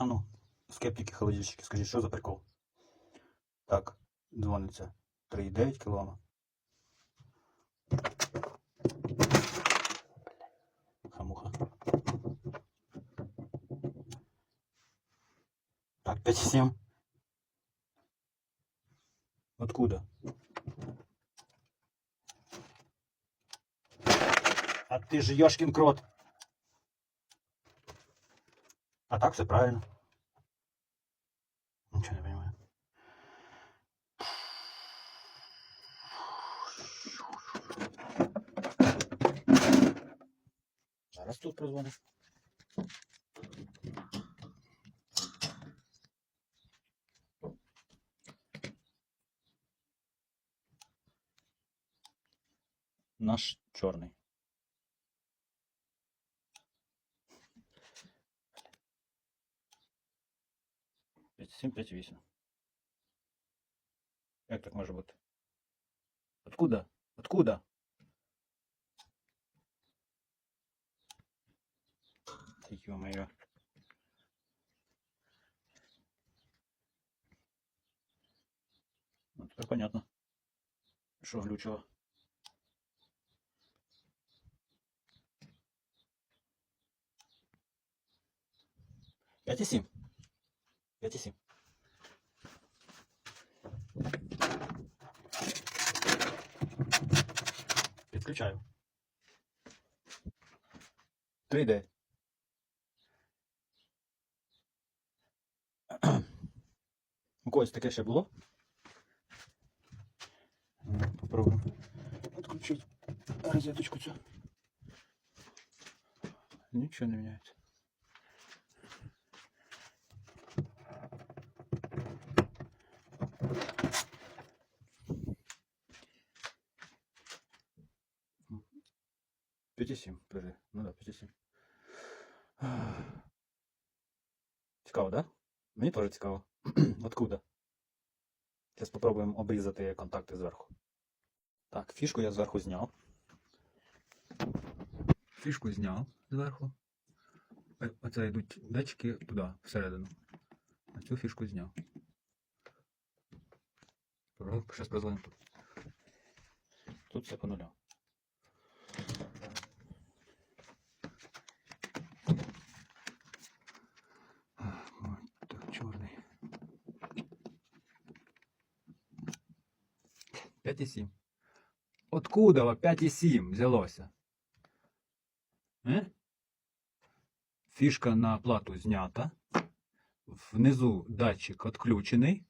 А ну, скептики, холодильщики, скажіть, що за прикол? Так, дзвониться 3,9 кілома. Хамуха. Так, 5,7. Откуда? А ты же Ёшкин крот. А так все правильно. Ничего не понимаю. Зараз тут прозвоню. Наш чорний. П'ять сім, п'ять вісім. Як так може бути? Откуда? Откуда? Та Ё-моё. Ну, тепер понятно. Що глючило. П'ять і сім. П'ять і сім. Три де. У когось таке ще було? Ну, Попробуємо відключити розеточку цю. Нічого не міняється. П'ять і сім, подожди. Ну да, п'ять і сім. Цікаво, да? Мені теж цікаво. Откуда? Зараз спробуємо обрізати контакти зверху. Так, фішку я зверху зняв. Фішку зняв зверху. Оце йдуть датчики туди, всередину. А цю фішку зняв. Зараз прозвонимо тут. Тут все по нулям. Ой, так, чорний. 5,7. Откуда во 5,7 взялося? Е? Фішка на плату знята. Внизу датчик відключений.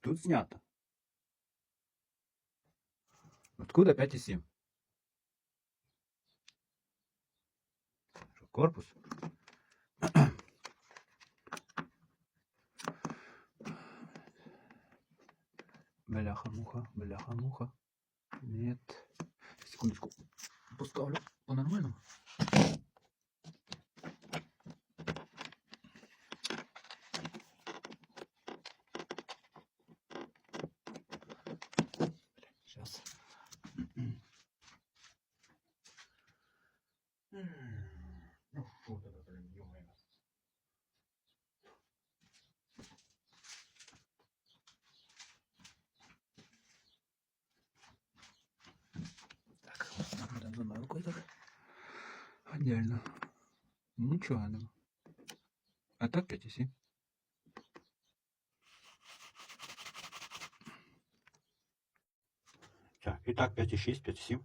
Тут знято. Откуда 5,7? Корпус? Бляха-муха, бляха-муха. Нет. Секундочку. Поставлю по-нормальному. Отдельно. Нічого нема. А так 5,7. Так, і так 5,6, 5,7.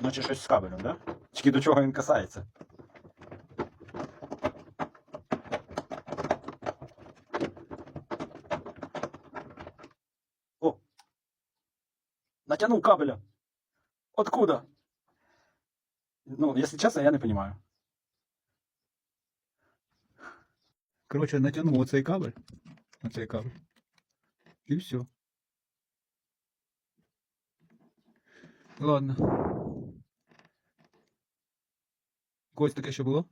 Значить щось з кабелем, да? Тільки до чого він касається. О! Натянул кабеля. Откуда? Ну, если честно, я не понимаю. Короче, натянул оцей кабель. Оцей кабель. І все. Ладно. Когось таке ще було?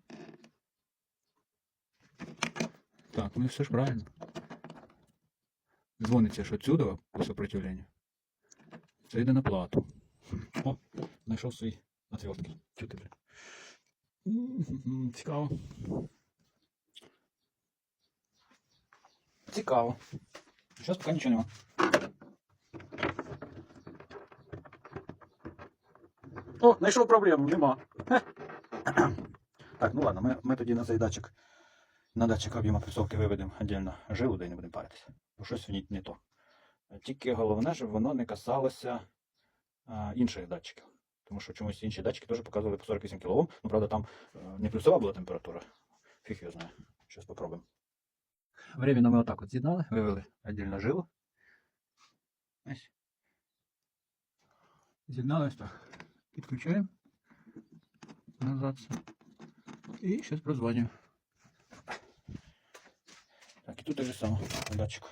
Так, ну все ж правильно. Дзвониться ж отсюда по сопротивлению. Це йде на плату. О, знайшов свої отвертки. Чути вже. Цікаво. Цікаво. Зараз поки нічого нема. О, знайшов проблему, нема. Так, ну ладно, ми, ми тоді на цей датчик, на датчик об'єму пресовки виведемо віддільно жилу, де не будемо паритися. Бо щось в не то. Тільки головне, щоб воно не касалося а, інших датчиків. Тому що чомусь інші датчики теж показували по 48 кОм. Ну, правда, там е, не плюсова була температура. Фіг його знає. Зараз попробуємо. Временно ми отак от з'єднали, вивели віддільно жилу. Ось. З'єднали так. Підключаємо. Назад. Все. І зараз прозвоню. Так, і тут те же саме. Датчик.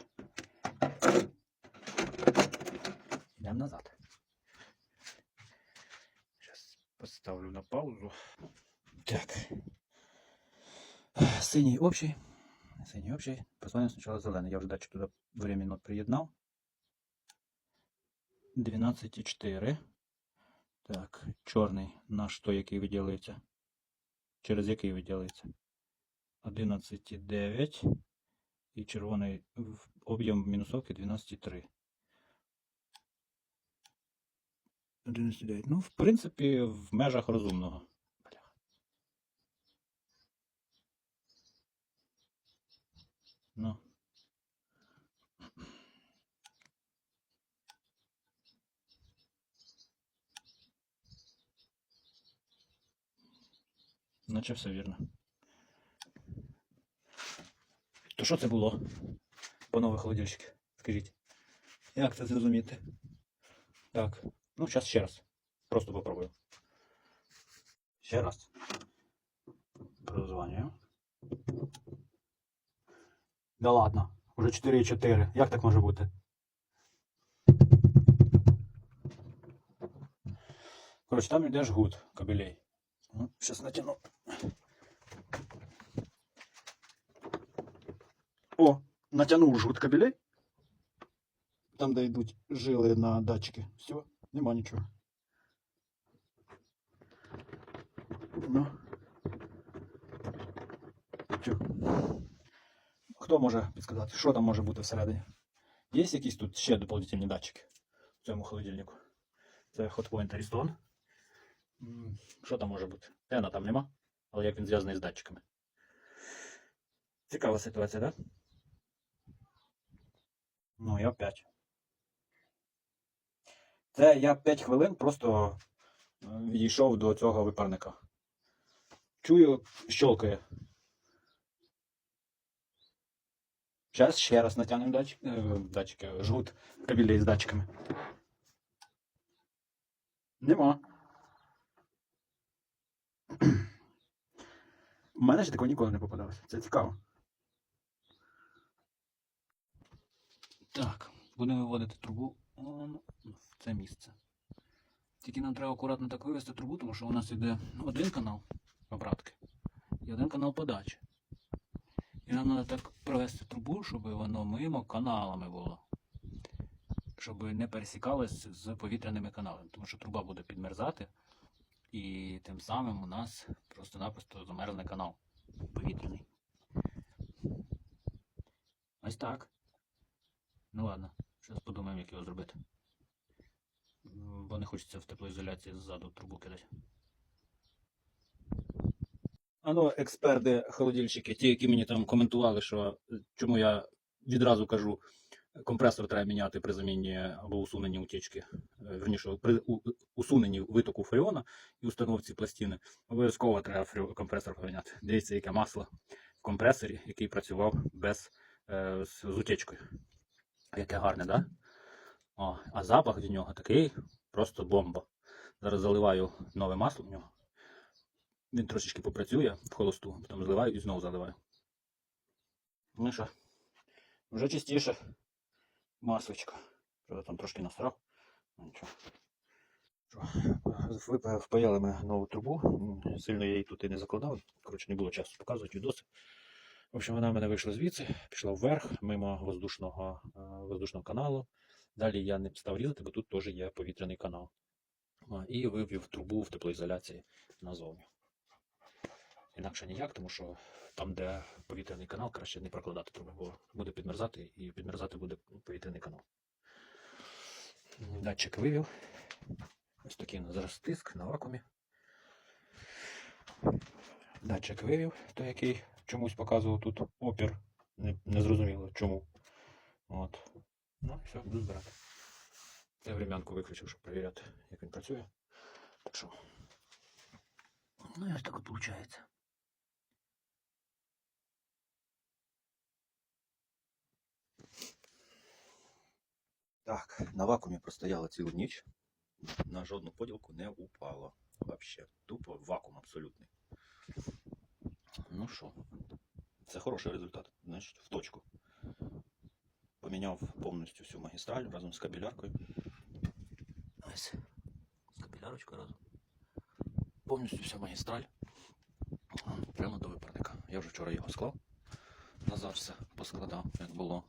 Йдемо назад. Зараз поставлю на паузу. Так. Синій общий. Синій общий. Прозвоню спочатку зелений. Я вже датчик туди временно приєднав. 12,4. Так, чорний наш той, який виділиться. Через який виділиться. 11,9. І червоний об'єм мінусовки 12,3. 11,9. Ну, в принципі, в межах розумного. Ну. Наче все вірно. То що це було? Панове холодильщики, скажіть. Як це зрозуміти? Так. Ну, зараз ще раз. Просто попробую. Ще раз. Прозванюю. Да ладно. Уже 4,4. Як так може бути? Коротше, там йде жгут кабелей. Ну, Зараз натягну. О, натягнув жгут кабелей. Там, де йдуть жили на датчики. Все, нема нічого. Ну. Тю. Хто може підказати, що там може бути всередині? Є якісь тут ще дополнительні датчики в цьому холодильнику? Це Hotpoint Ariston. Що там може бути? Тена там нема, але як він зв'язаний з датчиками. Цікава ситуація, так? Да? Ну, я 5. Це я 5 хвилин просто е, відійшов до цього випарника. Чую, щелкає. Зараз ще раз натягнемо датчик, е, датчики, жгут кабелей з датчиками. Нема. У мене ж такого ніколи не попадалося. Це цікаво. Так, будемо виводити трубу в це місце. Тільки нам треба акуратно так вивести трубу, тому що у нас йде один канал обратки і один канал подачі. І нам треба так провести трубу, щоб воно мимо каналами було. Щоб не пересікалось з повітряними каналами, тому що труба буде підмерзати, і тим самим у нас просто-напросто замерзне канал повітряний. Ось так. Ну ладно, зараз подумаємо, як його зробити. Бо не хочеться в теплоізоляції ззаду трубу кидати. Ано, експерти, холодильщики, ті, які мені там коментували, що чому я відразу кажу, компресор треба міняти при заміні або усуненні утічки, е, верніше, при усуненні витоку фреона і установці пластини. Обов'язково треба компресор поміняти. Дивіться, яке масло в компресорі, який працював без е, з, з утечкою. Яке гарне, да? О, а запах від нього такий просто бомба. Зараз заливаю нове масло в нього. Він трошечки попрацює в холосту, потім зливаю і знову заливаю. Ну що, вже чистіше масличко. Правда, там трошки насрав. Ну нічого. Впаяли ми нову трубу. Сильно я її тут і не закладав. Коротше, не було часу показувати відоси. В общем, вона в мене вийшла звідси, пішла вверх, мимо воздушного, е, воздушного каналу. Далі я не став різати, бо тут теж є повітряний канал. І вивів трубу в теплоізоляції назовні. Інакше ніяк, тому що там, де повітряний канал, краще не прокладати труби, бо буде підмерзати і підмерзати буде повітряний канал. Датчик вивів. Ось такий у зараз тиск на вакуумі. Датчик вивів, той, який чомусь показував тут опір. Не, не зрозуміло чому. От. Ну, і все, буду збирати. Я врем'янку виключив, щоб перевіряти, як він працює. Так що. Ну і ось так от виходить. Так, на вакуумі простояла цілу ніч. На жодну поділку не упало. Вообще. Тупо вакуум абсолютний. Ну що, це хороший результат. Значить, в точку. Поміняв повністю всю магістраль разом з кабеляркою. Ось. З кабелярочкою разом. Повністю вся магістраль. Прямо до випарника. Я вже вчора його склав. Назад все поскладав, як було.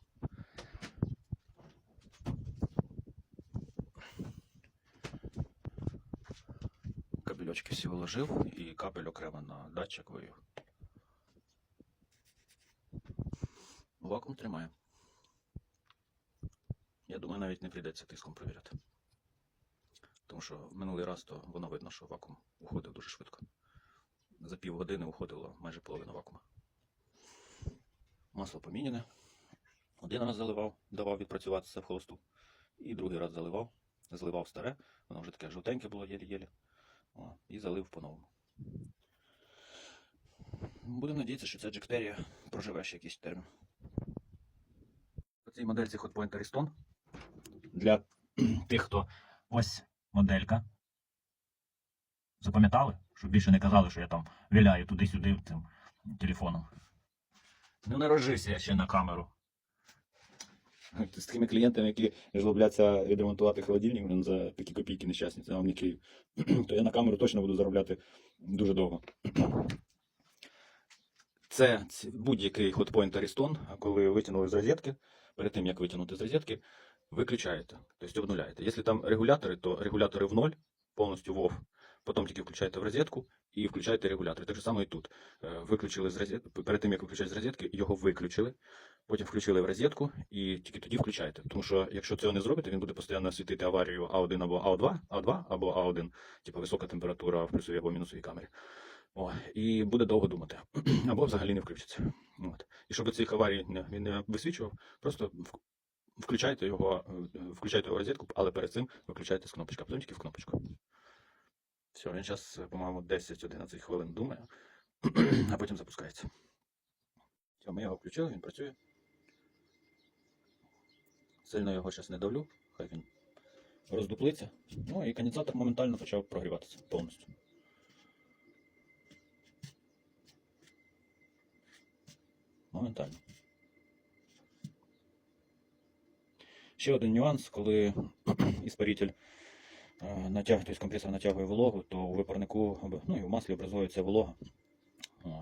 Вложив і кабель окремо на датчик вивів. Вакуум тримає. Я думаю, навіть не прийдеться тиском перевіряти. Тому що в минулий раз то воно видно, що вакуум уходив дуже швидко. За півгодини уходило майже половина вакуума. Масло поміняне. Один раз заливав, давав відпрацюватися в холосту. І другий раз заливав, заливав старе, воно вже таке жовтеньке було єлі-єлі. О, і залив по-новому. Будемо надіятися, що ця Джексперія проживе ще якийсь термін. У цій модельці Hotpoint Ariston для тих, хто ось моделька. Запам'ятали? Щоб більше не казали, що я там віляю туди-сюди цим телефоном. Ну, не розжився я ще на камеру. З такими клієнтами, які жлобляться відремонтувати холодильник за такі копійки нещасні, це вам не Київ. То я на камеру точно буду заробляти дуже довго. Це будь-який Hotpoint Ariston, коли витягнули з розетки, перед тим як витягнути з розетки, виключаєте, тобто обнуляєте. Якщо там регулятори, то регулятори в ноль, повністю в off, потім тільки включаєте в розетку і включаєте регулятор. Так же само і тут. Е, Виключили з розетки, перед тим як виключати з розетки, його виключили, потім включили в розетку і тільки тоді включаєте. Тому що якщо цього не зробите, він буде постійно світити аварію А1 або А2, А2 або А1, типу висока температура в плюсовій або мінусовій камері. О, і буде довго думати. Або взагалі не включиться. От. І щоб цих аварій не, він не висвічував, просто включайте його, е, включайте його розетку, але перед цим виключайте з кнопочки, а потім тільки в кнопочку. Все, він зараз, по-моєму, 10-11 хвилин думає, а потім запускається. Все, ми його включили, він працює. Сильно його зараз не давлю, хай він роздуплиться. Ну і конденсатор моментально почав прогріватися повністю. Моментально. Ще один нюанс, коли іспаритель е, натяг, тобто компресор натягує вологу, то у випарнику ну, і в маслі образується волога.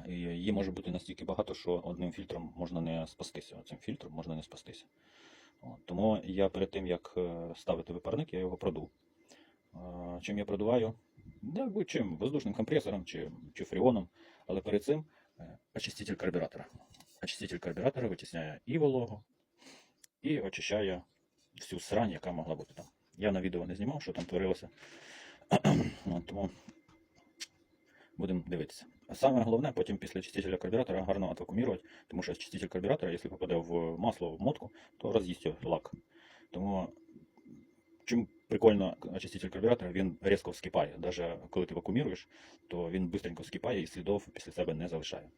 І її може бути настільки багато, що одним фільтром можна не спастися. Цим фільтром можна не спастися. Тому я перед тим, як е, ставити випарник, я його продув. Е, Чим я продуваю? Да, будь-чим, воздушним компресором чи, чи фреоном. Але перед цим очиститель карбюратора. Очиститель карбюратора витісняє і вологу, і очищає всю срань, яка могла бути там. Я на відео не знімав, що там творилося. Тому будемо дивитися. А саме головне, потім після очистителя карбюратора гарно отвакумірувати, тому що очиститель карбюратора, якщо попаде в масло, в мотку, то роз'їсть лак. Тому чим прикольно очиститель карбюратора, він різко вскипає. Навіть коли ти вакууміруєш, то він швидко вскипає і слідов після себе не залишає.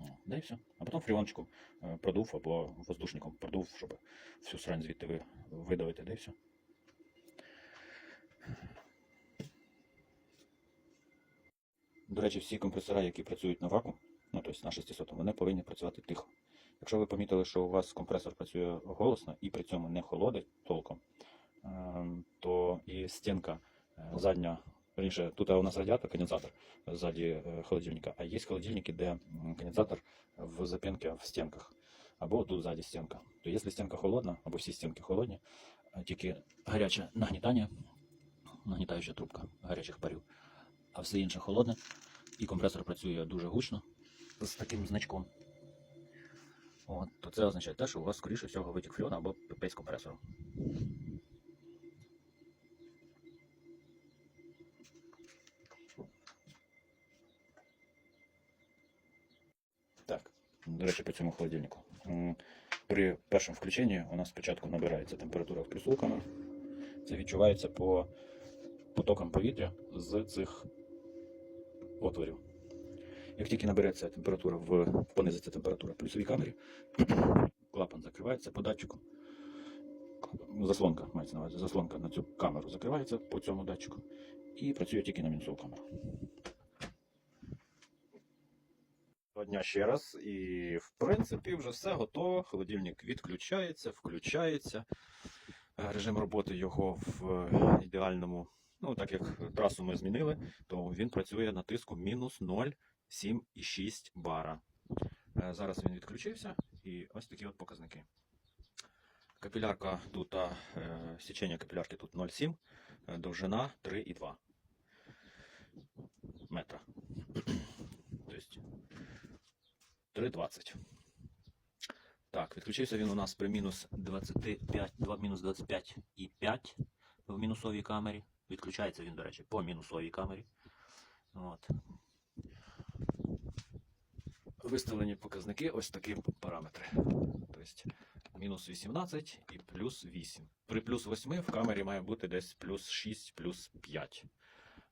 О, Да і все. А потім фріончику е, продув або воздушником продув, щоб всю срань звідти ви, видавити, да і все. До речі, всі компресори, які працюють на вакуум, ну тобто на 600, вони повинні працювати тихо. Якщо ви помітили, що у вас компресор працює голосно і при цьому не холодить толком, е, ем, то і стінка е, задня, раніше, тут у нас радіатор, конденсатор ззаді е, холодильника, а є холодильники, де конденсатор в запінки в стінках, або тут ззаді стінка. То якщо стінка холодна, або всі стінки холодні, тільки гаряче нагнітання, нагнітаюча трубка гарячих парів, а все інше холодне, і компресор працює дуже гучно з таким значком. От, то це означає те, що у вас, скоріше всього, витік фльона або пипець компресору. До речі, по цьому холодильнику. При першому включенні у нас спочатку набирається температура в камеру. Це відчувається по потокам повітря з цих отворів. Як тільки набереться температура в понизиться температура в плюсовій камері, клапан закривається по датчику. Заслонка мається на увазі. Заслонка на цю камеру закривається по цьому датчику і працює тільки на мінусову камеру. Доброго дня ще раз. І в принципі вже все готово. Холодильник відключається, включається. Е, Режим роботи його в е, ідеальному. Ну, так як трасу ми змінили, то він працює на тиску мінус 0,7,6 бара. Е, Зараз він відключився, і ось такі от показники. Капілярка тут, січення капілярки тут 0,7, е, довжина 3,2 метра. Тобто 3,20. Так, відключився він у нас при мінус 25, 2, мінус 25,5 в мінусовій камері. Відключається він, до речі, по мінусовій камері. От. Виставлені показники ось такі параметри. Тобто мінус 18 і плюс 8. При плюс 8 в камері має бути десь плюс 6, плюс 5.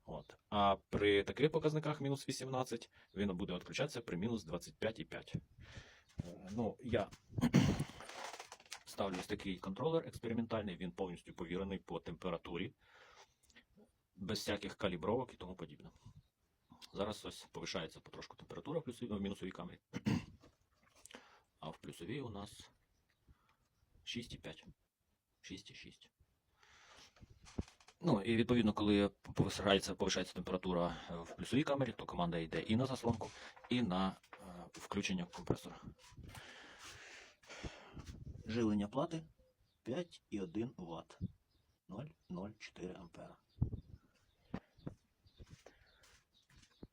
От. А при таких показниках мінус 18 він буде відключатися при мінус 25,5. Е, Ну, я ставлю ось такий контролер експериментальний, він повністю повірений по температурі, без всяких калібровок і тому подібне. Зараз ось повишається потрошку температура в, плюсовій, в мінусовій камері. А в плюсовій у нас 6,5. 6,6. Ну і відповідно, коли повишається, повишається температура в плюсовій камері, то команда йде і на заслонку, і на е, включення компресора. Жилення плати 5,1 Вт. 0,04 ампера.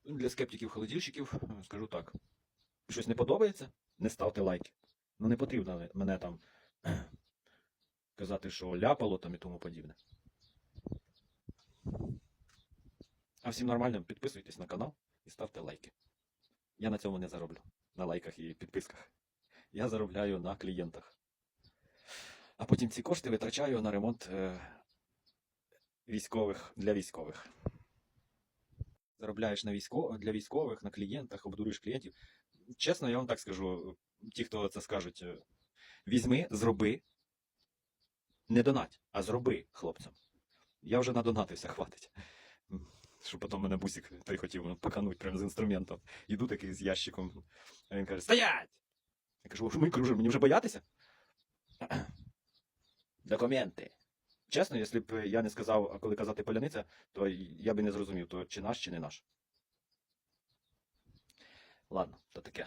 Для скептиків-холодильщиків е, скажу так. Щось не подобається? Не ставте лайки. Ну не потрібно мене там казати, що ляпало там і тому подібне. А всім нормальним підписуйтесь на канал і ставте лайки. Я на цьому не зароблю. На лайках і підписках. Я заробляю на клієнтах. А потім ці кошти витрачаю на ремонт е, військових для військових. Заробляєш на військо... для військових, на клієнтах, обдурюєш клієнтів. Чесно, я вам так скажу, ті, хто це скажуть, е, візьми, зроби. Не донать, а зроби хлопцям. Я вже надонатився, хватить. Щоб потім мене бусик той хотів ну, покануть прямо з інструментом. Іду такий з ящиком. А він каже: Стоять! Я кажу, що мені кажу, мені вже боятися? Документи. Чесно, якщо б я не сказав, а коли казати поляниця, то я би не зрозумів, то чи наш, чи не наш. Ладно, то таке.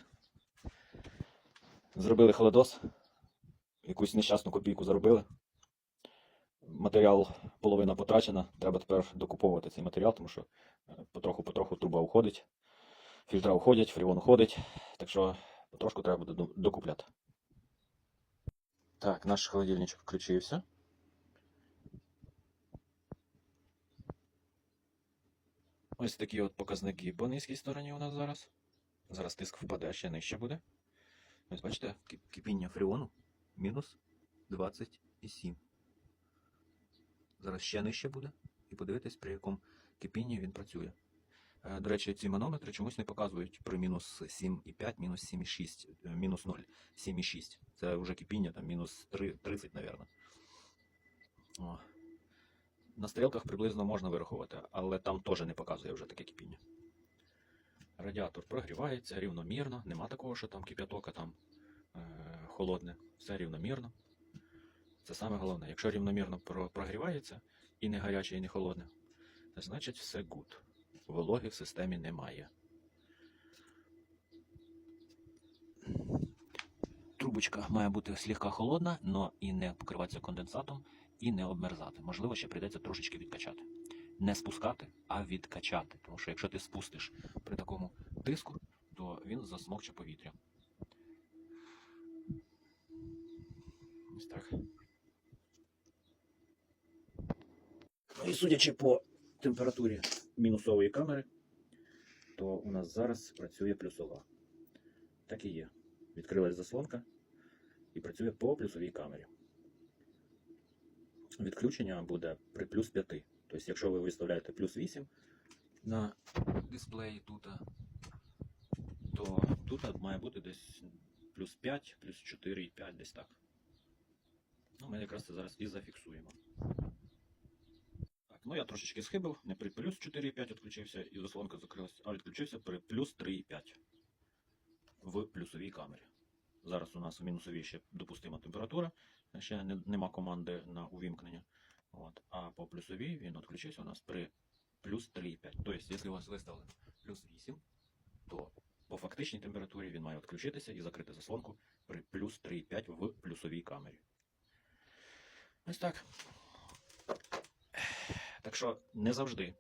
Зробили холодос. Якусь нещасну копійку заробили. Матеріал половина потрачена. Треба тепер докуповувати цей матеріал, тому що е, потроху-потроху труба уходить, фільтра уходять, фріон уходить. Так що потрошку треба буде докупляти. Так, наш холодильничок включився. Ось такі от показники по низькій стороні у нас зараз. Зараз тиск впаде, ще нижче буде. Ось бачите, кипіння фріону мінус 27. Зараз ще нижче буде. І подивитись, при якому кипінні він працює. Е, До речі, ці манометри чомусь не показують при мінус 7,5, мінус 7,6, е, мінус 0, 7,6. Це вже кипіння, там мінус 30, мабуть. На стрілках приблизно можна вирахувати, але там теж не показує вже таке кипіння. Радіатор прогрівається рівномірно, нема такого, що там кип'яток, а там е, холодне. Все рівномірно. Це саме головне. Якщо рівномірно прогрівається і не гаряче, і не холодне, то значить все good. Вологи в системі немає. Трубочка має бути слегка холодна, але і не покриватися конденсатом, і не обмерзати. Можливо, ще прийдеться трошечки відкачати. Не спускати, а відкачати. Тому що якщо ти спустиш при такому тиску, то він засмокче повітря. Ось так. Ну і судячи по температурі мінусової камери, то у нас зараз працює плюсова. Так і є. Відкрилась заслонка і працює по плюсовій камері. Відключення буде при плюс 5. Тобто, якщо ви виставляєте плюс 8 на Дисплеї тут, то тут має бути десь плюс 5, плюс 4,5, десь так. Ну, ми якраз це зараз і зафіксуємо. Ну я трошечки схибив, не при плюс 4,5 відключився і заслонка закрилась, а відключився при плюс 3,5 в плюсовій камері. Зараз у нас в мінусовій ще допустима температура, ще не, нема команди на увімкнення. От. А по плюсовій він відключився у нас при плюс 3,5. Тобто, якщо у вас виставлено плюс 8, то по фактичній температурі він має відключитися і закрити заслонку при плюс 3,5 в плюсовій камері. Ось так. Так що не завжди,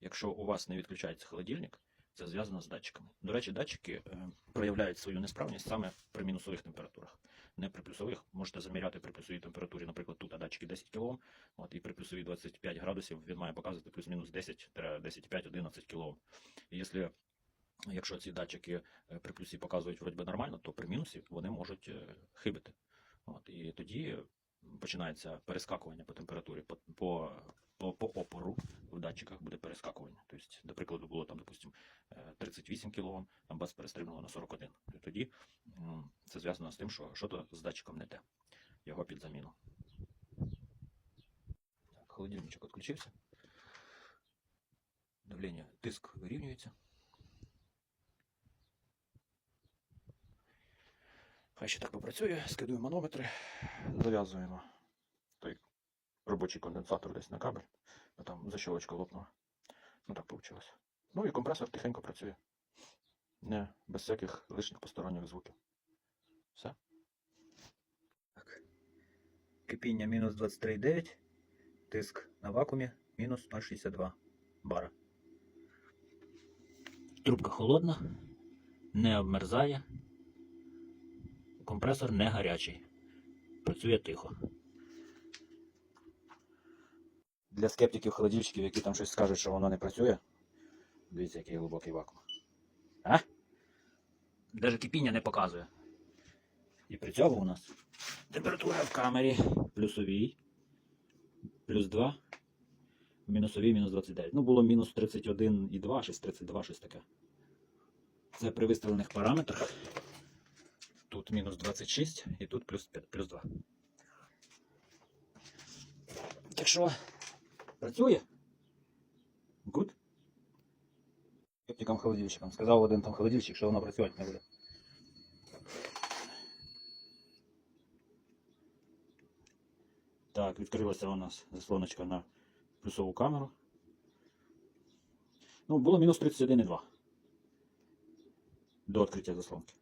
якщо у вас не відключається холодильник, це зв'язано з датчиками. До речі, датчики е, проявляють свою несправність саме при мінусових температурах. Не при плюсових. Можете заміряти при плюсовій температурі, наприклад, тут а датчики 10 кОм, от, і при плюсовій 25 градусів він має показувати плюс-мінус 10, 10,5-11 кОм. І якщо, якщо ці датчики е, при плюсі показують вроді би нормально, то при мінусі вони можуть е, хибити. От, і тоді починається перескакування по температурі, по, по, по, по опору в датчиках буде перескакування. Тобто, до прикладу, було там, допустимо, 38 кОм, а бац перестрибнуло на 41. І тоді це зв'язано з тим, що щось з датчиком не те. Його під заміну. Так, холодильничок відключився. Давлення, тиск вирівнюється. Хай ще так попрацює, скидуємо манометри, зав'язуємо робочий конденсатор десь на кабель, а там защолочка лопнула. Ну так вийшло. Ну і компресор тихенько працює. Не, без всяких лишніх посторонніх звуків. Все. Так. Кипіння мінус 23,9. Тиск на вакуумі мінус 0,62 бара. Трубка холодна, не обмерзає. Компресор не гарячий. Працює тихо. Для скептиків холодильщиків, які там щось скажуть, що воно не працює. Дивіться, який глибокий вакуум. А? Навіть кипіння не показує. І при цьому у нас температура в камері плюсовій, плюс 2, в мінусовій мінус 29. Ну, було мінус 31,2, щось 32, щось таке. Це при виставлених параметрах. Тут мінус 26 і тут плюс 5, плюс 2. Так що, працює? Good? Скептикам холодильщикам. Сказав один там холодильщик, що воно працювати не буде. Так, відкрилася у нас заслоночка на плюсову камеру. Ну, було мінус 31,2 до відкриття заслонки.